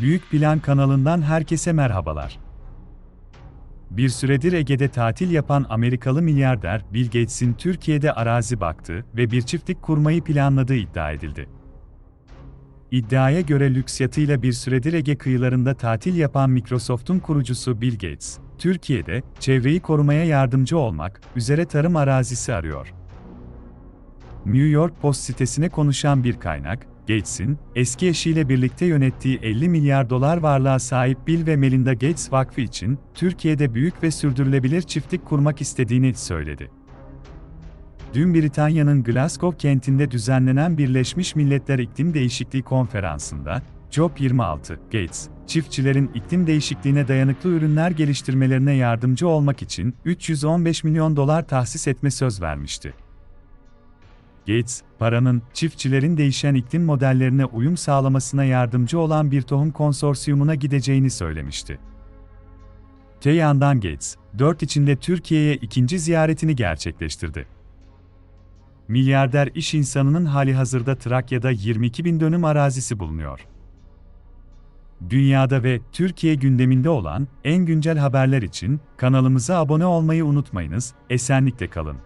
Büyük Plan kanalından herkese merhabalar. Bir süredir Ege'de tatil yapan Amerikalı milyarder Bill Gates'in Türkiye'de arazi baktığı ve bir çiftlik kurmayı planladığı iddia edildi. İddiaya göre lüks yatıyla bir süredir Ege kıyılarında tatil yapan Microsoft'un kurucusu Bill Gates, Türkiye'de çevreyi korumaya yardımcı olmak üzere tarım arazisi arıyor. New York Post sitesine konuşan bir kaynak, Gates'in, eski eşiyle birlikte yönettiği 50 milyar dolar varlığa sahip Bill ve Melinda Gates Vakfı için, Türkiye'de büyük ve sürdürülebilir çiftlik kurmak istediğini söyledi. Dün Britanya'nın Glasgow kentinde düzenlenen Birleşmiş Milletler İklim Değişikliği Konferansı'nda, COP26, Gates, çiftçilerin iklim değişikliğine dayanıklı ürünler geliştirmelerine yardımcı olmak için 315 milyon dolar tahsis etme söz vermişti. Gates, paranın çiftçilerin değişen iklim modellerine uyum sağlamasına yardımcı olan bir tohum konsorsiyumuna gideceğini söylemişti. Te yandan Gates, 4 içinde Türkiye'ye ikinci ziyaretini gerçekleştirdi. Milyarder iş insanının hali hazırda Trakya'da 22 bin dönüm arazisi bulunuyor. Dünyada ve Türkiye gündeminde olan en güncel haberler için kanalımıza abone olmayı unutmayınız, esenlikle kalın.